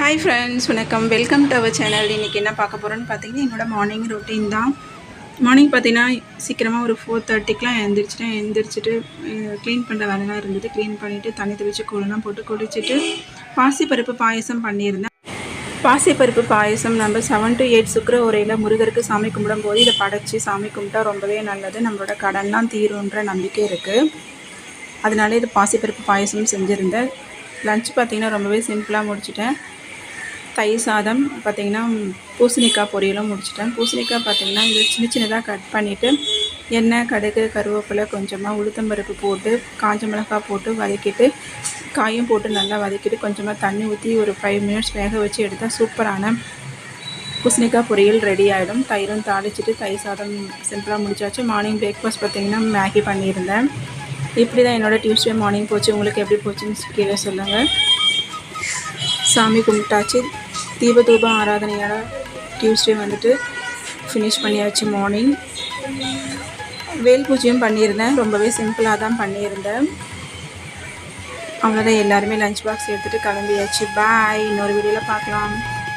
Hi friends வணக்கம். Welcome to our channel இன்றைக்கி என்ன பார்க்க போகிறோன்னு பார்த்தீங்கன்னா என்னோட மார்னிங் ரொட்டீன் தான். மார்னிங் பார்த்தீங்கன்னா சீக்கிரமாக ஒரு ஃபோர் தேர்ட்டிக்கெலாம் எழுந்திரிச்சிட்டேன் எழுந்திரிச்சிட்டு க்ளீன் பண்ணுற வேலைலாம் இருந்தது. க்ளீன் பண்ணிவிட்டு தண்ணி தெளித்து கோலம்லாம் போட்டு குளிச்சுட்டு பாசிப்பருப்பு பாயசம் பண்ணியிருந்தேன். பாசிப்பருப்பு பாயசம் நம்ம செவன் டு எயிட் சுக்கர உரையில் முருகருக்கு சாமி கும்பிடும் போது இதை படைச்சி சாமி கும்பிட்டா ரொம்பவே நல்லது. நம்மளோட கடன்லாம் தீருன்ற நம்பிக்கை இருக்குது அதனால இது பாசிப்பருப்பு பாயசம் செஞ்சுருந்தேன். லன்ச் பார்த்தீங்கன்னா ரொம்பவே சிம்பிளாக முடிச்சிட்டேன். தயிர் சாதம் பார்த்தீங்கன்னா பூசணிக்காய் பொரியலும் முடிச்சிட்டேன். பூசணிக்காய் பார்த்திங்கன்னா இது சின்ன சின்னதாக கட் பண்ணிவிட்டு எண்ணெய் கடுகு கருவேப்பிலை கொஞ்சமாக உளுத்தம்பருப்பு போட்டு காஞ்ச மிளகாய் போட்டு வதக்கிட்டு காயும் போட்டு நல்லா வதக்கிட்டு கொஞ்சமாக தண்ணி ஊற்றி ஒரு ஃபைவ் மினிட்ஸ் வேக வச்சு எடுத்தால் சூப்பரான பூசணிக்காய் பொரியல் ரெடி ஆகிடும் தயிரும் தாளிச்சிட்டு தயிர் சாதம் சிம்பிளாக முடிச்சாச்சு. மார்னிங் பிரேக்ஃபாஸ்ட் பார்த்திங்கன்னா மேகி பண்ணியிருந்தேன். இப்படி தான் என்னோடய டியூஸ்டே மார்னிங் போச்சு. உங்களுக்கு எப்படி போச்சுன்னு கீழே சொல்லுங்கள் சாமி கும்பிட்டாச்சு. தீப தூப ஆராதனையோட டியூஸ்டே வந்துட்டு ஃபினிஷ் பண்ணியாச்சு மார்னிங் வேல் பூஜையும் பண்ணியிருந்தேன். ரொம்பவே சிம்பிளாக தான் பண்ணியிருந்தேன். அவ்வளோதான் எல்லாருமே லஞ்ச் பாக்ஸ் எடுத்துகிட்டு கிளம்பியாச்சு. பாய் இன்னொரு வீடியோவில் பார்க்கலாம்.